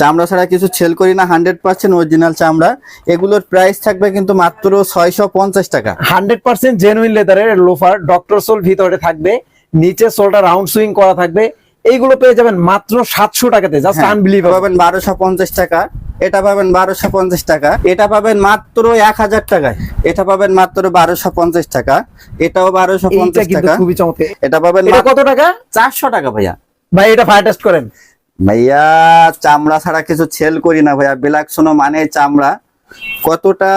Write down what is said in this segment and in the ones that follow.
চামড়া ছাড়া কিছু সেল করি না হান্ড্রেড পার্সেন্ট অরিজিনাল চামড়া। এগুলোর প্রাইস থাকবে কিন্তু মাত্র ছয়শো পঞ্চাশ টাকা। হান্ড্রেড পার্সেন্ট জেনুইন লেদারের লোফার ডক্টর সোল ভিতরে থাকবে নিচে সোলটা রাউন্ড সুইং করা থাকবে। এইগুলো পেয়ে যাবেন মাত্র সাতশো টাকাতে জাস্ট হ্যাঁ, আনবিলিভেবল পাবেন বারোশো পঞ্চাশ টাকা এটা পাবেন বারোশো পঞ্চাশ টাকা এটা পাবেন মাত্র এক হাজার টাকায়। এটা পাবেন মাত্র বারোশো পঞ্চাশ টাকা এটাও বারোশো পঞ্চাশ টাকা। খুবই চমৎকার। এটা পাবেন কত টাকা? চারশো টাকা ভাইয়া। ভাই এটা ফায়ার টেস্ট করেন। ভাইয়া চামড়া ছাড়া কিছু সেল করি না ভাইয়া। বিলাক সোনো মানে চামড়া। কতটা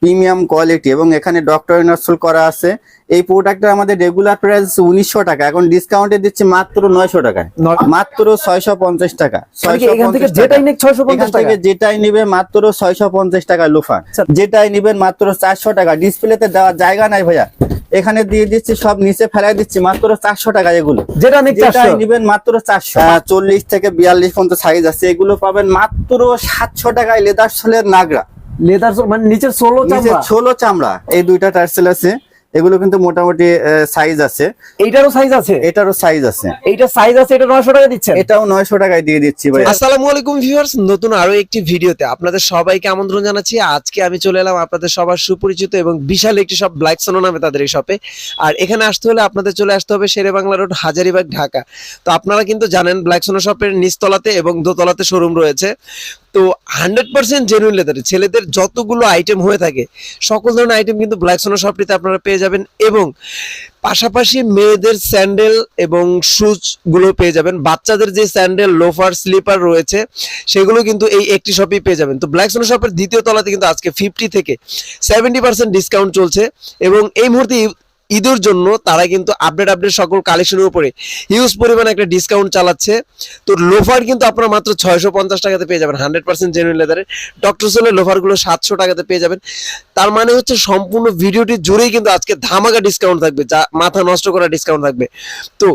প্রিমিয়াম কোয়ালিটি এবং এখানে ডক্টর ইনস্টল করা আছে। এই প্রোডাক্টটা আমাদের রেগুলার প্রাইস উনিশশো টাকা। এখন ডিসকাউন্টে দিচ্ছি মাত্র নয়শো টাকায়। মাত্র ছয়শো পঞ্চাশ টাকা। মানে 650 থেকে যেটাই নেক ছয়শো পঞ্চাশ টাকা যেটাই নিবে মাত্র ছয়শো পঞ্চাশ টাকা লোফার আচ্ছা। যেটাই নিবেন মাত্র চারশো টাকা। ডিসপ্লেতে দেওয়ার জায়গা নাই ভাইয়া। এখানে দিয়ে দিচ্ছি সব নিচে ফেলাই দিচ্ছি মাত্র চারশো টাকা এগুলো। যেটা নিবেন মাত্র চারশো। চল্লিশ থেকে বিয়াল্লিশ পর্যন্ত সাইজ আছে। এগুলো পাবেন মাত্র সাতশো টাকায় লেদার সোলের নাগরা লেদার মানে নিচের ষোলো চামড়া? ষোলো চামড়া। এই দুইটা টার্সেল আছে। এগুলো কিন্তু মোটামুটি সাইজ আছে। এইটারও সাইজ আছে? এটারও সাইজ আছে। এইটা সাইজ আছে এটা নয়শো টাকা দিচ্ছেন? এটাও নয়শো টাকায় দিয়ে দিচ্ছি ভাই। আসসালামু আলাইকুম ভিউয়ার্স নতুন আরও একটি ভিডিওতে আপনাদের সবাইকে আমন্ত্রণ জানাচ্ছি। আজকে আমি চলে এলাম আপনাদের সবার সুপরিচিত এবং বিশাল একটি শপ ব্ল্যাক সোনো নামে তাদের এই শপে আর এখানে আসতে হলে আপনাদের চলে আসতে হবে শেরে বাংলা রোড হাজারিবাগ ঢাকা। তো আপনারা কিন্তু জানেন ব্ল্যাক সোনো শপের নিচতলাতে এবং দোতলাতে শোরুম রয়েছে। তো হান্ড্রেড পার্সেন্ট জেনুইন লেদারে ছেলেদের যতগুলো আইটেম হয়ে থাকে, সকল ধরনের আইটেম কিন্তু ব্ল্যাক সোনো শপটিতে আপনারা পেয়ে যাবেন এবং পাশাপাশি মেয়েদের স্যান্ডেল এবং শুজগুলো পেয়ে যাবেন। বাচ্চাদের যে স্যান্ডেল লোফার স্লিপার রয়েছে, সেগুলো কিন্তু এই একটি শপেই পেয়ে যাবেন। তো ব্ল্যাক সোনো শপের দ্বিতীয় তলাতে কিন্তু আজকে ফিফটি থেকে সেভেন্টি পার্সেন্ট ডিসকাউন্ট চলছে এবং এই মুহূর্তে ঈদের জন্য তারা কিন্তু আপডেট আপডেট সকল কালেকশনের উপরে হিউজ পরিমাণে একটা ডিসকাউন্ট চালাচ্ছে। তো লোফার কিন্তু আপনারা মাত্র ছয়শো পঞ্চাশ টাকাতে পেয়ে যাবেন হান্ড্রেড পার্সেন্ট জেনুইন লেদারের ডক্টর সোলের লোফারগুলো সাতশো টাকাতে পেয়ে যাবেন। তার মানে হচ্ছে সম্পূর্ণ ভিডিওটি জুড়েই কিন্তু আজকে ধামাকা ডিসকাউন্ট থাকবে, যা মাথা নষ্ট করা ডিসকাউন্ট থাকবে। তো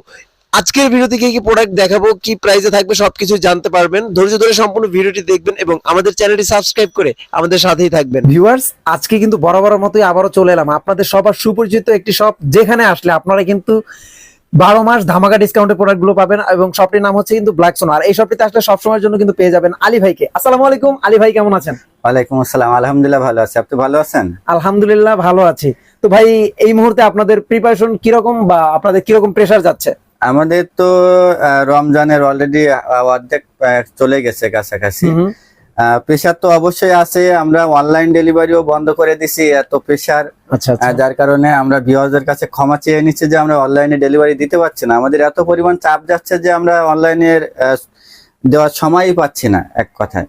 আজকের ভিডিওতে কি কি প্রোডাক্ট দেখাবো কি প্রাইসে থাকবে সবকিছু জানতে পারবেন। ধৈর্য ধরে সম্পূর্ণ ভিডিওটি দেখবেন এবং আমাদের চ্যানেলটি সাবস্ক্রাইব করে আমাদের সাথেই থাকবেন। ভিউয়ার্স আজকে কিন্তু বরাবর মতোই আবারও চলে এলাম। আপনাদের সবার সুপরিচিত একটি শপ যেখানে আসলে আপনারা কিন্তু বারো মাস ধামাকা ডিসকাউন্টের প্রোডাক্টগুলো পাবেন এবং শপটির নাম হচ্ছে কিন্তু ব্ল্যাক সোনো আর এই শপটিতে আসলে সবসময়ের জন্য কিন্তু পেয়ে যাবেন আলী ভাইকে। আসসালামু আলাইকুম আলী ভাই কেমন আছেন? ওয়ালাইকুম আসসালাম আলহামদুলিল্লাহ ভালো আছি। আপনি ভালো আছেন? আলহামদুলিল্লাহ ভালো আছি। তো ভাই এই মুহূর্তে আপনাদের প্রিপারেশন কীরকম বা আপনাদের কীরকম প্রেসার যাচ্ছে? আমাদের তো রমজানের অলরেডি অর্ধেক চলে গেছে কাছাকাছি। প্রেশার তো অবশ্যই আছে আমরা অনলাইন ডেলিভারিও বন্ধ করে দিছি এত প্রেশার আচ্ছা আচ্ছা। যার কারণে আমরা ভিউয়ারদের কাছে ক্ষমা চেয়ে নিচ্ছি যে আমরা অনলাইনে ডেলিভারি দিতে পারছি না। আমাদের এত পরিমাণ চাপ যাচ্ছে যে আমরা অনলাইনের দেওয়ার সময়ই পাচ্ছি না এক কথায়।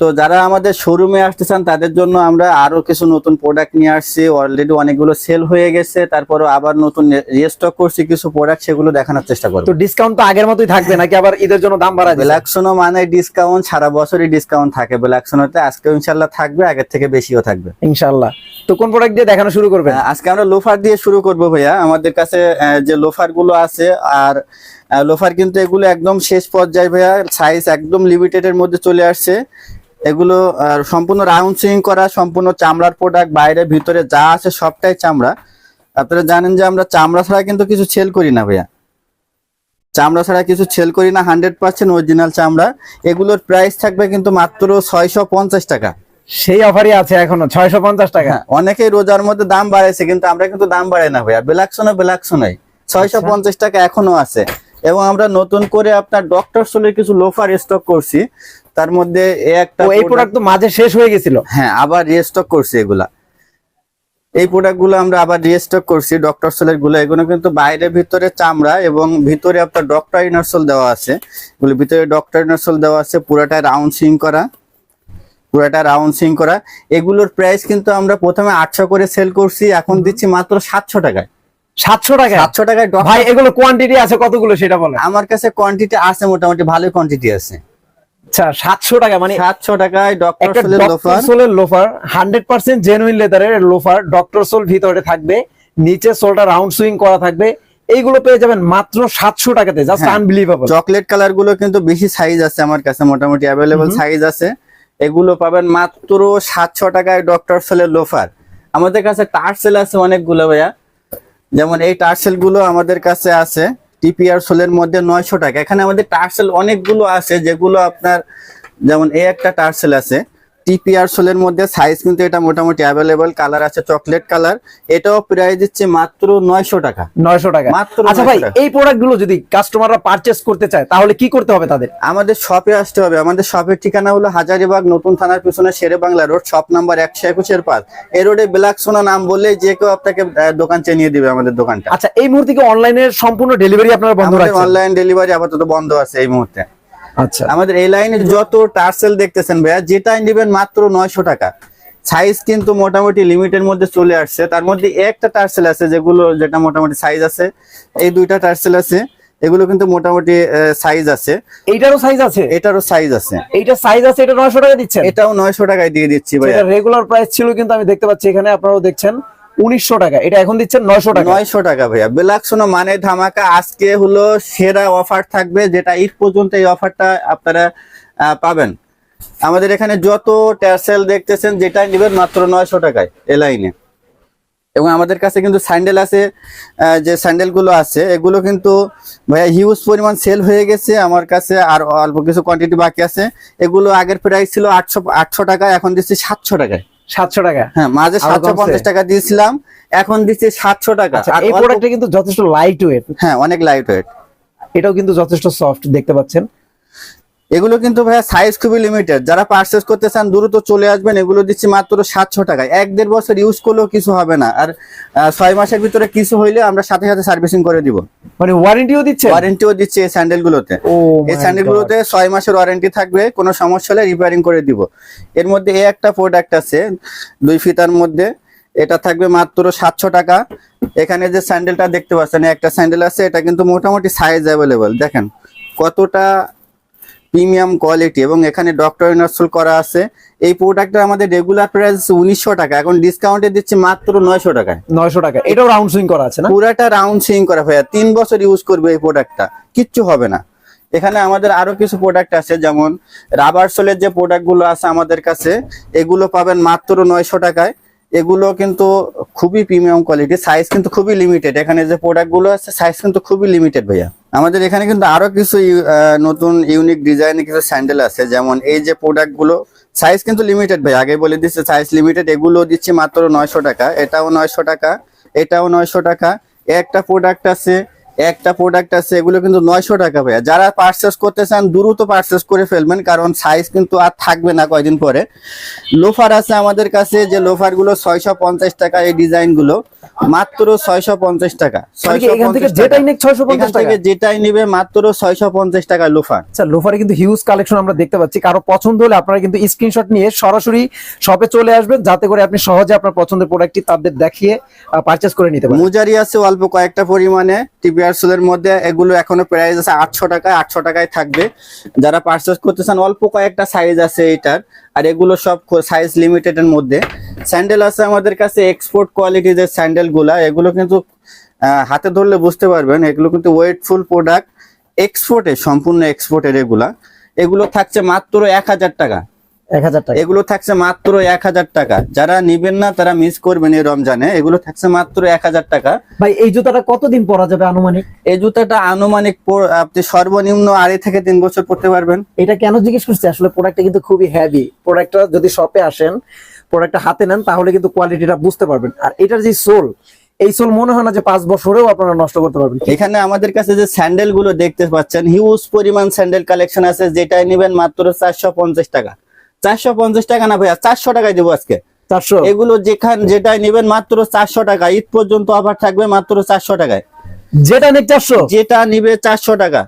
তো যারা আমাদের শোরুমে আসতে চান তাদের জন্য আমরা আরও কিছু নতুন প্রোডাক্ট নিয়ে আসছি। অলরেডি অনেকগুলো সেল হয়ে গেছে তারপরে আবার নতুন রিস্টক করছি কিছু প্রোডাক্ট সেগুলো দেখানোর চেষ্টা করব। তো ডিসকাউন্ট তো আগের মতোই থাকবে নাকি আবার ঈদের জন্য দাম বাড়া ব্ল্যাকসোনো মানে ডিসকাউন্ট সারা বছরই ডিসকাউন্ট থাকে। ব্ল্যাকসোনোতে আজকে ইনশাল্লাহ থাকবে আগের থেকে বেশিও থাকবে। ইনশাআল্লাহ। তো কোন প্রোডাক্ট দিয়ে দেখানো শুরু করবেন? আহ, আজকে আমরা লোফার দিয়ে শুরু করব ভাইয়া। আমাদের কাছে যে লোফারগুলো আছে আর লোফার কিন্তু এগুলো একদম শেষ পর্যায়ে ভাইয়া সাইজ একদম লিমিটেড এর মধ্যে চলে আসছে। এগুলো সম্পূর্ণ রাউন্ড সুইং করা সম্পূর্ণ চামড়ার প্রোডাক্ট বাইরে ভিতরে যা আছে সবটাই চামড়া। আপনারা জানেন যে আমরা চামড়া ছাড়া কিন্তু কিছু সেল করি না ভাইয়া। চামড়া ছাড়া কিছু সেল করি না হান্ড্রেড পার্সেন্ট অরিজিনাল চামড়া। এগুলোর প্রাইস থাকবে কিন্তু মাত্র ছয়শো পঞ্চাশ টাকা। সেই অফারই আছে এখনও ছয়শো পঞ্চাশ টাকা। হ্যাঁ অনেকেই রোজার মধ্যে দাম বাড়াইছে কিন্তু আমরা কিন্তু দাম বাড়াই না ভাইয়া। বেলাকশনে বেলাকশনাই ছয়শো পঞ্চাশ টাকা এখনও আছে। এবং আমরা নতুন করে আপনার ডক্টর সোলের কিছু লোফার স্টক করছি। তার মধ্যে একটা এই প্রোডাক্ট তো মাঝে শেষ হয়ে গেছিল। হ্যাঁ আবার রিস্টক করছি এগুলা। এই প্রোডাক্টগুলো আমরা আবার রিস্টক করছি ডক্টর সোলেরগুলো। এগুলো কিন্তু বাইরে ভিতরে চামড়া এবং ভিতরে আপনার ডক্টর ইনারসোল দেওয়া আছে। এগুলো ভিতরে ডক্টর ইনারসোল দেওয়া আছে পুরাটা রাউন্ড সিং করা। পুরাটা রাউন্ড সিং করা। এগুলোর প্রাইস কিন্তু আমরা প্রথমে আটশো করে সেল করছি এখন দিচ্ছি মাত্র সাতশো টাকায়। সাতশো টাকা সাতশো টাকায় Dr. ভাই এগুলো কোয়ান্টিটি আছে কতগুলো সেটা আমার কাছে কোয়ান্টিটি আছে মোটামুটি ভালো কোয়ান্টিটি আছে। আচ্ছা সাতশো টাকা মানে টাকায় ডক্টর সোলের লোফার সোলের লোফার হান্ড্রেড পার্সেন্ট জেনুইন লেদারের লোফার ডক্টর সোল ভিতরে থাকবে নিচে সোলটা রাউন্ড সুইং করা থাকবে। এইগুলো পেয়ে যাবেন মাত্র সাতশো টাকাতে জাস্ট। আনবিলিভেবল চকলেট কালারগুলো কিন্তু বেশি সাইজ আছে আমার কাছে মোটামুটি অ্যাভেলেবল সাইজ আছে। এগুলো পাবেন মাত্র সাতশো টাকায় ডক্টর সেলের লোফার আমাদের কাছে টার্সেল আছে অনেকগুলো ভাইয়া। যেমন এই টার্সেলগুলো আমাদের কাছে আছে টিপিআর সোলের মধ্যে নয়শো টাকা। এখানে আমাদের টার্সেল অনেকগুলো আছে, যেগুলো আপনার, যেমন এই একটা টার্সেল আছে। টিপিআর সোলের মধ্যে সাইজ কিন্তু এটা মোটামুটি অ্যাভেলেবল কালার আছে চকলেট কালার এটাও প্রাইস দিচ্ছে মাত্র নয়শো টাকা। নয়শো টাকা। মাত্র আচ্ছা ভাই এই প্রোডাক্টগুলো যদি কাস্টমাররা পারচেস করতে চায় তাহলে কি করতে হবে তাদের? আমাদের শপে আসতে হবে। আমাদের শপের ঠিকানা হলো হাজারিবাগ নতুন থানার পিছনে Shere Bangla road shop number একশো একুশের পাঁচ এই রোডে ব্ল্যাক সোনা নাম বললেই যে কেউ আপনাকে দোকান চিনিয়ে দিবে আমাদের দোকানটা। আচ্ছা এই মুহূর্তে কি অনলাইনের সম্পূর্ণ ডেলিভারি আপনারা বন্ধ রাখছেন? অনলাইন ডেলিভারি আপাতত বন্ধ আছে এই মুহূর্তে। আচ্ছা। আমাদের এই লাইনে যত টার্সেল দেখতেছেন ভাইয়া যেটাই নেবেন মাত্র নয়শো টাকা। সাইজ কিন্তু মোটামুটি লিমিটের মধ্যে চলে আসছে। তার মধ্যে একটা টার্সেল আছে যেগুলো যেটা মোটামুটি সাইজ আছে এই দুইটা টার্সেল আছে এগুলো কিন্তু মোটামুটি সাইজ আছে। এইটারও সাইজ আছে? এটারও সাইজ আছে। এইটার সাইজ আছে এটা নয়শো টাকা দিচ্ছেন? এটাও নয়শো টাকায় দিয়ে দিচ্ছি ভাইয়া। এটা রেগুলার প্রাইস ছিল কিন্তু আমি দেখতে পাচ্ছি এখানে আপনারাও দেখছেন। উনিশশো টাকা। এটা এখন দিচ্ছেন নয়শো টাকা। নয়শো টাকা ভাইয়া। বিলাকসোনা মানে ধামাকা। আজকে হলো সেরা অফার থাকবে, যেটা ঈদ পর্যন্ত এই অফারটা আপনারা পাবেন। আমাদের এখানে যত টার্সেল দেখতেছেন যেটা নেবেন মাত্র নয়শো টাকায় এ। লাইনে এবং আমাদের কাছে কিন্তু স্যান্ডেল আছে যে স্যান্ডেলগুলো আছে, এগুলো কিন্তু ভাইয়া হিউজ পরিমাণ সেল হয়ে গেছে। আমার কাছে আর অল্প কিছু কোয়ান্টিটি বাকি আছে। এগুলো আগের প্রাইস ছিল আটশো আটশো টাকা, এখন দিচ্ছি সাতশো টাকায়। সাতশো টাকা। হ্যাঁ মাঝে সাতশো পঞ্চাশ টাকা দিয়েছিলাম এখন দিচ্ছি সাতশো টাকা। আচ্ছা এই প্রোডাক্টটা কিন্তু যথেষ্ট লাইট ওয়েট হ্যাঁ অনেক লাইট ওয়েট এটাও কিন্তু যথেষ্ট সফট দেখতে পাচ্ছেন? এগুলো কিন্তু ভাইয়া সাইজ খুবই লিমিটেড যারা পারচেস করতে চান দ্রুত চলে আসবেন। এগুলো দিচ্ছি মাত্র সাতশো টাকায়। এক দেড় বছর ইউজ করলেও কিছু হবে না। আর ছয় মাসের ভিতরে কিছু হইলে আমরা সাথে সাথে সার্ভিসিং করে দিব। মানে ওয়ারেন্টিও দিচ্ছে ওয়ারেন্টিও দিচ্ছে এই স্যান্ডেল গুলোতে। এই স্যান্ডেল গুলোতে ছয় মাসের ওয়ারেন্টি থাকবে কোনো সমস্যা হলে রিপেয়ারিং করে দিব। এর মধ্যে এই একটা প্রোডাক্ট আছে দুই ফিতার মধ্যে। এটা থাকবে মাত্র সাতশো টাকা। এখানে যে স্যান্ডেলটা দেখতে পাচ্ছেন একটা স্যান্ডেল আছে এটা কিন্তু মোটামুটি সাইজ অ্যাভেলেবল দেখেন কতটা প্রিমিয়াম কোয়ালিটি এবং এখানে ডক্টর ইনস্টল করা আছে। এই প্রোডাক্টটা আমাদের রেগুলার প্রাইস উনিশশো টাকা এখন ডিসকাউন্টে দিচ্ছে মাত্র নয়শো টাকায়। নয়শো টাকা। এটাও রাউন্ড সুইং করা আছে না? পুরাটা রাউন্ড সুইং করা ভাইয়া তিন বছর ইউজ করবে এই প্রোডাক্টটা কিচ্ছু হবে না। এখানে আমাদের আরও কিছু প্রোডাক্ট আছে যেমন রাবার সোলের যে প্রোডাক্টগুলো আছে আমাদের কাছে এগুলো পাবেন মাত্র নয়শো টাকায়। এগুলো কিন্তু খুবই প্রিমিয়াম কোয়ালিটি সাইজ কিন্তু খুবই লিমিটেড এখানে যে প্রোডাক্টগুলো আছে সাইজ কিন্তু খুবই লিমিটেড ভাইয়া। আমাদের এখানে কিন্তু আরও কিছু নতুন ইউনিক ডিজাইনের কিছু স্যান্ডেল আছে, যেমন এই যে প্রোডাক্টগুলো সাইজ কিন্তু লিমিটেড ভাই আগে বলে দিচ্ছে সাইজ লিমিটেড এগুলো দিচ্ছে মাত্র নয়শো টাকা, এটাও নয়শো টাকা, এটাও নয়শো টাকা। একটা প্রোডাক্ট আছে একটা প্রোডাক্ট আছে, এগুলো কিন্তু নয়শো টাকা ভাইয়া। যারা পার্চেস করতে চান, দ্রুত পার্চেস করে ফেলবেন, কারণ সাইজ কিন্তু আর থাকবে না কয়দিন পরে। লোফার আছে আমাদের কাছে, যে লোফারগুলো ছয়শো পঞ্চাশ টাকা এই ডিজাইনগুলো। মাত্র ছয়শো পঞ্চাশ টাকা। কি 650 এখান থেকে যেটাই নিবে মাত্র ছয়শো পঞ্চাশ টাকা লোফার। আচ্ছা লোফারে কিন্তু হিউজ কালেকশন আমরা দেখতে পাচ্ছি। কারও পছন্দ হলে আপনারা কিন্তু স্ক্রিনশট নিয়ে সরাসরি শপে চলে আসবেন। যাতে করে আপনি সহজে আপনার পছন্দের প্রোডাক্টটি তাদের দেখিয়ে পারচেস করে নিতে পারেন। মুজারি আছে অল্প কয়েকটা পরিমাণে। টিপিআর এর মধ্যে এগুলো এখনও প্রাইস আছে আটশো টাকায় আটশো টাকায় থাকবে। যারা পার্চেস করতে চান অল্প কয়েকটা সাইজ আছে এটার। আর এগুলো সব সাইজ লিমিটেড এর মধ্যে। স্যান্ডেল আছে আমাদের কাছে এক্সপোর্ট কোয়ালিটি যে স্যান্ডেলগুলা এগুলো কিন্তু হাতে ধরলে বুঝতে পারবেন এগুলো কিন্তু ওয়েটফুল প্রোডাক্ট এক্সপোর্টের সম্পূর্ণ এক্সপোর্টের এগুলা এগুলো থাকছে মাত্র এক হাজার টাকা। এক হাজার টাকা। এগুলো থাকছে মাত্র এক হাজার টাকা। যারা নিবেন না তারা মিস করবেন এই রমজানে। এগুলো থাকছে মাত্র এক হাজার টাকা। ভাই এই জুতাটা কতদিন পরা যাবে আনুমানিক? এই জুতাটা আনুমানিক আপনি সর্বনিম্ন আড়াই থেকে তিন বছর পড়তে পারবেন। এটা কেন জিজ্ঞেস করছি? আসলে প্রোডাক্টটা কিন্তু খুবই হেভি প্রোডাক্টটা যদি শপে আসেন প্রোডাক্টটা হাতে নেন তাহলে কিন্তু কোয়ালিটিটা বুঝতে পারবেন। আর এটার যে সোল এই সোল মনে হয় না যে পাঁচ বছরেও আপনারা নষ্ট করতে পারবেন। এখানে আমাদের কাছে যে স্যান্ডেলগুলো দেখতে পাচ্ছেন হিউজ পরিমাণ স্যান্ডেল কালেকশন আছে যেটাই নেবেন মাত্র চারশো পঞ্চাশ টাকা। চারশো পঞ্চাশ টাকা না ভাইয়া চারশো টাকায় দেবো আজকে। চারশো? এগুলো যেখান যেটাই নেবেন মাত্র চারশো টাকা ঈদ পর্যন্ত অফার থাকবে মাত্র চারশো টাকায়। যেটা নেক চারশো? যেটা নিবে চারশো টাকা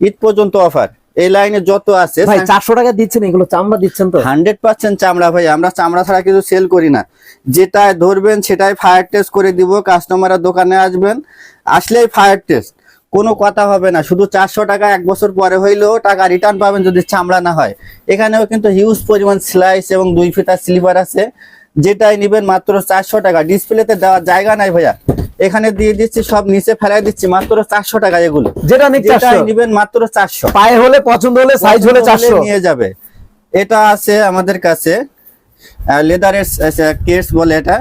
ঈদ পর্যন্ত অফার। এই লাইনে যত আছে ভাই চারশো টাকা দিচ্ছেন এগুলো চামড়া দিচ্ছেন তো? হান্ড্রেড পার্সেন্ট চামড়া ভাই আমরা চামড়া ছাড়া কিছু সেল করি না। যেটাই ধরবেন সেটাই ফায়ার টেস্ট করে দিব কাস্টমাররা দোকানে আসবেন আসলেই ফায়ার টেস্ট কোনো কথা হবে না শুধু চারশো টাকা এক বছর পরে হইলেও টাকা রিটার্ন পাবেন যদি চামড়া না হয়। এখানেও কিন্তু হিউজ পরিমাণ স্লাইস এবং দুই ফিতার স্লিপার আছে। যেটাই নিবেন মাত্র চারশো টাকা। ডিসপ্লেতে দেওয়ার জায়গা নাই ভাইয়া। এখানে দিয়ে দিচ্ছি সব নিচে ফেলাই দিচ্ছি মাত্র চারশো টাকা এগুলো। যেটা নিবেন মাত্র চারশো। পায়ে হলে পছন্দ হলে সাইজ হলে চারশো। নিয়ে যাবে। এটা আছে আমাদের কাছে লেদারের কেস বলে এটা।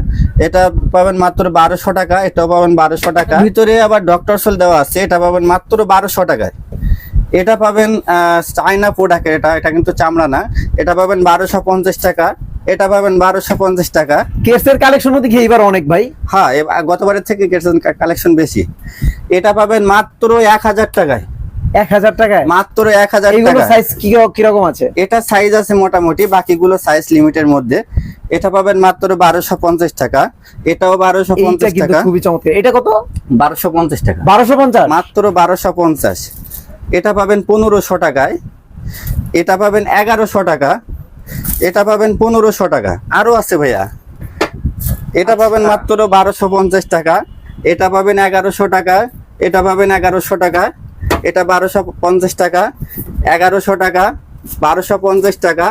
এটা পাবেন মাত্র বারোশো টাকা এটাও পাবেন বারোশো টাকা। ভিতরে আবার ডক্টর সোল দেওয়া আছে এটা পাবেন মাত্র বারোশো টাকায়। এটা পাবেন আহ, চায়না প্রোডাক্টের এটা এটা কিন্তু চামড়া না। এটা পাবেন বারোশো পঞ্চাশ টাকা। এটা পাবেন বারোশো পঞ্চাশ টাকা। কেসের কালেকশন দেখি এইবার অনেক ভাই? হ্যাঁ গতবারের থেকে কেসের কালেকশন বেশি। এটা পাবেন মাত্র এক হাজার টাকায়। এক হাজার টাকায়? মাত্র এক হাজার সাইজ কীরকম আছে? এটা সাইজ আছে মোটামুটি বাকিগুলো সাইজ লিমিটের মধ্যে। এটা পাবেন মাত্র বারোশো পঞ্চাশ টাকা। এটাও বারোশো পঞ্চাশ টাকা। খুবই চমৎকার। এটা কত? বারোশো পঞ্চাশ টাকা। বারোশো পঞ্চাশ? মাত্র বারোশো পঞ্চাশ। এটা পাবেন পনেরোশো টাকায়। এটা পাবেন এগারোশো টাকা। এটা পাবেন পনেরোশো টাকা। আরও আছে ভাইয়া। এটা পাবেন মাত্র বারোশো পঞ্চাশ টাকা। এটা পাবেন এগারোশো টাকা। এটা পাবেন এগারোশো টাকা। এটা বারোশো পঞ্চাশ টাকা। এগারোশো টাকা। বারোশো পঞ্চাশ টাকা।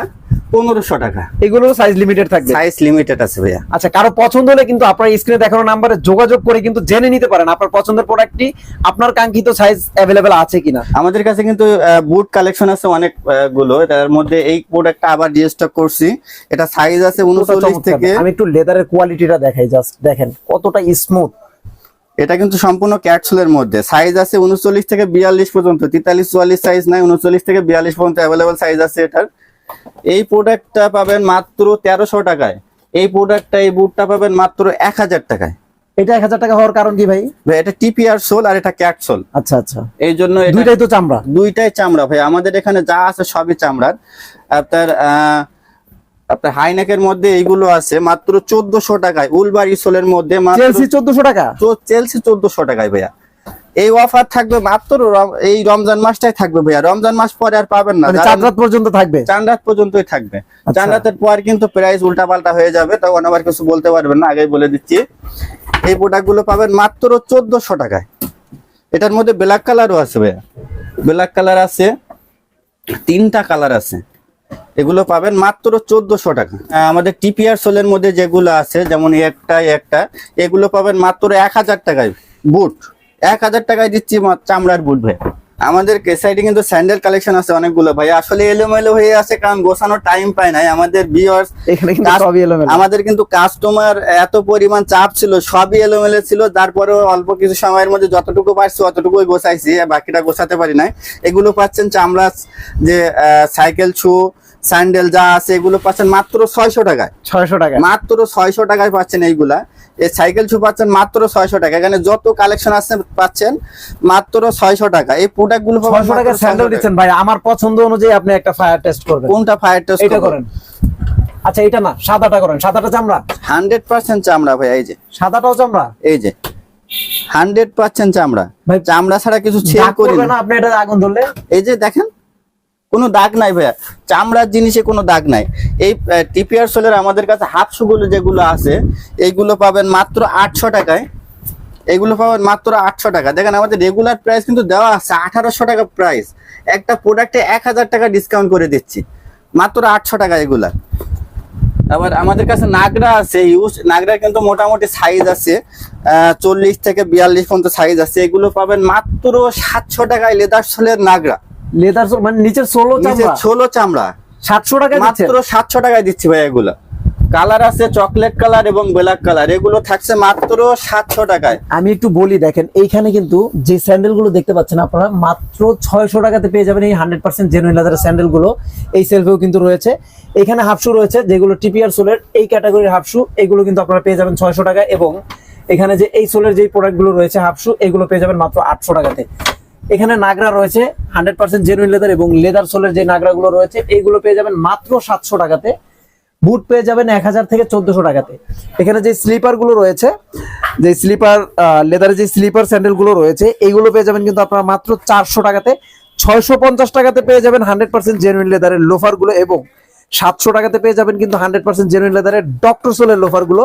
পনেরোশো টাকা। এগুলো সাইজ লিমিটেড থাকবে? সাইজ লিমিটেড আছে ভাইয়া। আচ্ছা কারও পছন্দ হলে কিন্তু আপনার স্ক্রিনে দেখানো নাম্বারে যোগাযোগ করে কিন্তু জেনে নিতে পারেন আপনার পছন্দের প্রোডাক্টটি আপনার কাঙ্ক্ষিত সাইজ অ্যাভেলেবেল আছে কিনা। আমাদের কাছে কিন্তু বুট কালেকশন আছে অনেকগুলো তার মধ্যে এই প্রোডাক্টটা আবার রিস্টক করছি। এটা সাইজ আছে উনচল্লিশ থেকে আমি একটু লেদারের কোয়ালিটিটা দেখাই জাস্ট দেখেন কতটা স্মুথ এটা কিন্তু সম্পূর্ণ ক্যাপসুলের মধ্যে। সাইজ আছে উনচল্লিশ থেকে বিয়াল্লিশ পর্যন্ত। তেতাল্লিশ চুয়াল্লিশ সাইজ নাই উনচল্লিশ থেকে বিয়াল্লিশ পর্যন্ত অ্যাভেলেবল সাইজ আছে এটার। এই প্রোডাক্টটা পাবেন মাত্র তেরোশো টাকায়। এই প্রোডাক্টটা এই বুটটা পাবেন মাত্র এক হাজার টাকায়। এটা এক হাজার টাকা হওয়ার কারণ কি ভাই? ভাই, এটা টিপিআর সোল আর এটা ক্যাটসোল আচ্ছা আচ্ছা। এই জন্য দুইটাই তো চামড়া। দুইটাই চামড়া ভাই। আমাদের এখানে যা আছে সবই চামড়ার। আপনার আহ, আপনার হাইনেকের মধ্যে এইগুলো আছে মাত্র চোদ্দশো টাকায়। উলবার ইসোলের মধ্যে মাত্র চেলসি চোদ্দশো টাকা? চেলসি চোদ্দশো টাকায় ভাইয়া। এই অফার থাকবে মাত্র এই রমজান মাসটাই থাকবে ভাইয়া। রমজান মাস পরে আর পাবেন না। মানে চার রাত পর্যন্ত থাকবে? চার রাত পর্যন্তই থাকবে। আচ্ছা। চার রাতের পর কিন্তু প্রাইস উল্টা পাল্টা হয়ে যাবে তখন আবার কিছু বলতে পারবেন না আগেই বলে দিচ্ছি। এই প্রোডাক্টগুলো পাবেন মাত্র চোদ্দশো টাকায়। এটার মধ্যে ব্ল্যাক কালারও আছে ভাইয়া। ব্ল্যাক কালার আছে তিনটা কালার আছে। এগুলো পাবেন মাত্র চোদ্দশো টাকা। আমাদের টিপিআর সোলের মধ্যে যেগুলো আছে যেমন একটা একটা এগুলো পাবেন মাত্র এক হাজার টাকায় বুট। এক হাজার টাকায় দিচ্ছি চামড়ার বুট ভাই। আমাদের সাইডে কিন্তু স্যান্ডেল কালেকশন আছে অনেকগুলো ভাই। আসলে এলোমেলো হয়ে আছে কারণ গোছানোর টাইম পায় নাই। আমাদের বিয়ার্স এখানে কিন্তু সবই এলোমেলো। আমাদের কিন্তু কাস্টমার এত পরিমাণ চাপ ছিল সবই এলোমেলো ছিল। তারপরেও অল্প কিছু সময়ের মধ্যে যতটুকু পারছি অতটুকুই গোছাইছি বাকিটা গোছাতে পারি নাই। এগুলো পাচ্ছেন চামড়া যে সাইকেল শু স্যান্ডেল যা আছে এগুলো পাচ্ছেন মাত্র ছয়শো টাকায়। ছয়শো টাকা মাত্র ছয়শো টাকায় পাচ্ছেন এইগুলা। এই সাইকেল শু পাচ্ছেন মাত্র ছয়শো টাকা। এখানে যত কালেকশন আছে পাচ্ছেন মাত্র ছয়শো টাকা। এই প্রোডাক্টগুলো ছয়শো টাকা। স্যান্ডেল দিচ্ছেন ভাই। আমার পছন্দ অনুযায়ী আপনি একটা ফায়ার টেস্ট করবেন। কোনটা ফায়ার টেস্ট এটা করেন। আচ্ছা এটা না সাদাটা করেন। সাদাটা চামড়া? হান্ড্রেড পার্সেন্ট চামড়া ভাই এই যে। সাদাটাও চামড়া? এই যে। হান্ড্রেড পার্সেন্ট চামড়া। ভাই, চামড়া ছাড়া কিছু ছেড় করি না আপনি এটা আগুন ধরলে? এই যে দেখেন কোনো দাগ নাই ভাইয়া। চামড়ার জিনিসে কোনো দাগ নাই। এই টিপিআর সোলের আমাদের কাছে হাফ শুগুলো যেগুলো আছে, এইগুলো পাবেন মাত্র আটশো টাকায়। এগুলো পাবেন মাত্র আটশো টাকা। দেখেন আমাদের রেগুলার প্রাইস কিন্তু দেওয়া আছে আঠারোশো টাকা প্রাইস একটা প্রোডাক্টে এক হাজার টাকা ডিসকাউন্ট করে দিচ্ছি। মাত্র আটশো টাকা এগুলা। আবার আমাদের কাছে নাগরা আছে ইউজ নাগরা কিন্তু মোটামুটি সাইজ আছে চল্লিশ থেকে বিয়াল্লিশ পর্যন্ত সাইজ আছে। এগুলো পাবেন মাত্র সাতশো টাকায় লেদার সোলের নাগরা। লেদার মানে নিচের চামড়া? ষোলো চামড়া। সাতশো টাকা মাত্র সাতশো টাকায় দিচ্ছি ভাই এগুলো। কালার আছে চকলেট কালার এবং ব্ল্যাক কালার। এগুলো থাকছে মাত্র সাতশো টাকায়। আমি একটু বলি দেখেন এইখানে কিন্তু যে স্যান্ডেলগুলো দেখতে পাচ্ছেন আপনারা মাত্র ছয়শো টাকাতে পেয়ে যাবেন এই হান্ড্রেড পার্সেন্ট জেনুইন লেদারের স্যান্ডেলগুলো এই সেলফেও কিন্তু রয়েছে। এখানে হাফশু রয়েছে যেগুলো টিপিআর সোলের এই ক্যাটাগরির হাফশু এগুলো কিন্তু আপনারা পেয়ে যাবেন ছয়শো টাকা এবং এখানে যে এই সোলের যে প্রোডাক্টগুলো রয়েছে হাফশু এগুলো পেয়ে যাবেন মাত্র আটশো টাকাতে। এখানে নাগরা রয়েছে হান্ড্রেড পার্সেন্ট জেনুইন লেদার এবং লেদার সোলের যে নাগরা গুলো রয়েছে, এইগুলো পেয়ে যাবেন মাত্র সাতশো টাকাতে। বুট পেয়ে যাবেন এক হাজার থেকে চোদ্দশো টাকাতে। এখানে যে স্লিপারগুলো রয়েছে, যে স্লিপার লেদারের যে স্লিপার স্যান্ডেলগুলো রয়েছে, এইগুলো পেয়ে যাবেন কিন্তু আপনারা মাত্র চারশো টাকাতে। ছয়শো পঞ্চাশ টাকাতে পেয়ে যাবেন হান্ড্রেড পার্সেন্ট জেনুইন লেদারের লোফারগুলো এবং সাতশো টাকাতে পেয়ে যাবেন কিন্তু হান্ড্রেড পার্সেন্ট জেনুইন লেদারের ডক্টর সোলের লোফারগুলো।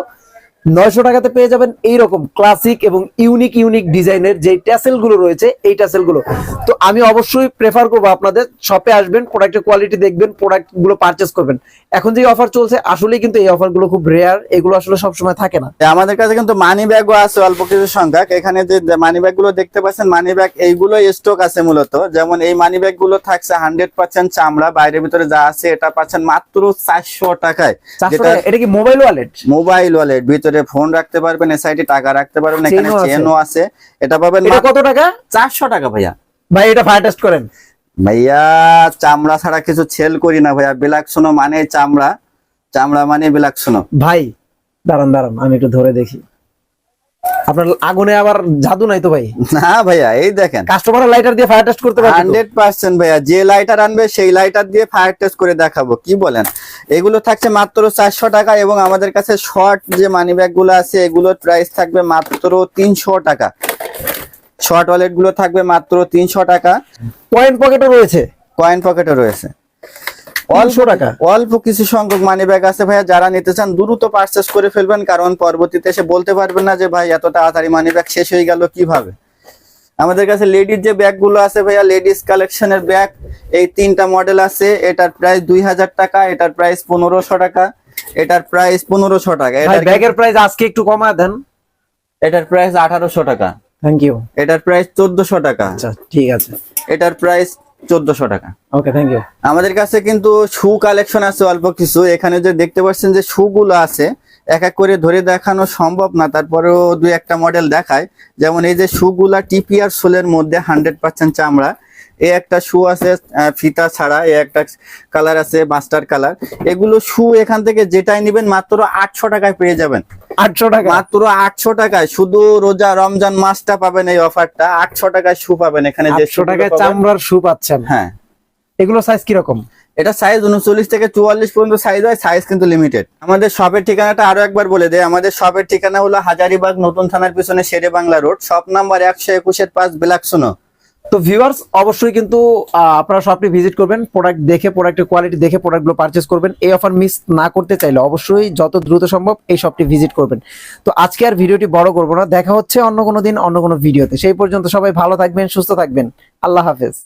নয়শো টাকাতে পেয়ে যাবেন এইরকম ক্লাসিক এবং ইউনিক ইউনিক ডিজাইনের যে ট্যাসেলগুলো রয়েছে এই ট্যাসেলগুলো তো আমি অবশ্যই প্রেফার করব আপনাদের। শপে আসবেন প্রোডাক্টের কোয়ালিটি দেখবেন প্রোডাক্টগুলো পারচেস করবেন। এখন যে অফার চলছে আসলে কিন্তু এই অফারগুলো খুব রেয়ার এগুলো আসলে সবসময় থাকে না। আমাদের কাছে কিন্তু মানি ব্যাগও আছে অল্প কিছু সংখ্যা। এখানে যে মানি ব্যাগগুলো দেখতে পাচ্ছেন মানি ব্যাগ এইগুলো স্টক আছে মূলত। যেমন এই মানি ব্যাগগুলো থাকছে হান্ড্রেড পার্সেন্ট চামড়া বাইরের ভিতরে যা আছে এটা পাচ্ছেন মাত্র চারশো টাকায়। এটা কি মোবাইল ওয়ালেট মোবাইল ওয়ালেট ভিতরে ফোন রাখতে পারবেন এ সাইডে টাকা রাখতে পারবেন এখানে চেনও আছে। এটা পাবেন এটা কত টাকা? চারশো টাকা ভাইয়া। ভাই এটা ফায়ার টেস্ট করেন। ভাইয়া চামড়া ছাড়া কিছু ছেল করি না ভাইয়া। বিলাক মানে চামড়া। চামড়া মানে বিলাকসোনো ভাই দাঁড়ান দাঁড়ান আমি একটু ধরে দেখি। আপনার আগুনে আবার জাদু নাই তো ভাই? না ভাইয়া এই দেখেন। কাস্টমার লাইটার দিয়ে ফায়ার টেস্ট করতে তো? হান্ড্রেড পার্সেন্ট ভাইয়া যে লাইটার আনবে সেই লাইটার দিয়ে ফায়ার টেস্ট করে দেখাবো কি বলেন? এগুলো থাকছে মাত্র চারশো টাকা এবং আমাদের কাছে শর্ট যে মানি ব্যাগগুলো আছে এগুলোর প্রাইস থাকবে মাত্র তিনশো টাকা। শর্ট ওয়ালেটগুলো থাকবে মাত্র তিনশো টাকা। পয়েন্ট পকেটও রয়েছে। কয়েন পকেটে রয়েছে। তিনশো টাকা। অল্প কিছু সংখ্যক মানি ব্যাগ আছে ভাইয়া যারা নিতে চান দ্রুত পারচেস করে ফেলবেন কারণ পরবর্তীতে এসে বলতে পারবেন না যে ভাই এত তাড়াতাড়ি মানি ব্যাগ শেষ হয়ে গেল কীভাবে? আমাদের কাছে লেডিস যে ব্যাগগুলো আছে ভাইয়া লেডিস কালেকশনের ব্যাগ এই তিনটা মডেল আছে। এটার প্রাইস দুই হাজার টাকা এটার প্রাইস পনেরোশো টাকা এটার প্রাইস পনেরোশো টাকা। এটার ব্যাগের প্রাইস আজকে একটু কমা দেন। এটার প্রাইস আঠারোশো টাকা। থ্যাংক ইউ এটার প্রাইস চোদ্দশো টাকা। আচ্ছা ঠিক আছে। এটার প্রাইস চোদ্দশো টাকা। ওকে থ্যাংক ইউ আমাদের কাছে কিন্তু শু কালেকশন আছে অল্প কিছু। এখানে যে দেখতে পাচ্ছেন যে শু গুলো আছে এক এক করে ধরে দেখানো সম্ভব না তারপরেও দুই একটা মডেল দেখায়। যেমন এই যে শু গুলা টিপিআর সোলের মধ্যে হান্ড্রেড পার্সেন্ট চামড়া। এই একটা শু আছে ফিতা ছাড়া এই একটা কালার আছে মাস্টার কালার এগুলো শু এখান থেকে যেটাই নেবেন মাত্র আটশো টাকায় পেয়ে যাবেন। আটশো টাকা? মাত্র আটশো টাকায়। শুধু রোজা রমজান মাসটা পাবেন এই অফারটা আটশো টাকায় শু পাবেন এখানে গুলো টাকায় চামড়ার শু পাচ্ছেন। হ্যাঁ। এগুলো সাইজ কীরকম? এটা সাইজ উনচল্লিশ থেকে চুয়াল্লিশ পর্যন্ত সাইজ হয় সাইজ কিন্তু লিমিটেড আমাদের শপের ঠিকানাটা আরও একবার বলে দেয় আমাদের শপের ঠিকানা হলো হাজারিবাগ নতুন থানার পিছনে Shere Bangla road shop number একশো একুশের পাঁচ বিলাকসোনো তো ভিউয়ার্স অবশ্যই কিন্তু আপনারা শপটি ভিজিট করবেন প্রোডাক্ট দেখে প্রোডাক্টের কোয়ালিটি দেখে প্রোডাক্টগুলো পারচেস করবেন। এই অফার মিস না করতে চাইলে অবশ্যই যত দ্রুত সম্ভব এই শপটি ভিজিট করবেন। তো আজকে আর ভিডিওটি বড় করব না, দেখা হচ্ছে অন্য কোনো দিন, অন্য কোনো ভিডিওতে সেই পর্যন্ত সবাই ভালো থাকবেন, সুস্থ থাকবেন। আল্লাহ হাফেজ।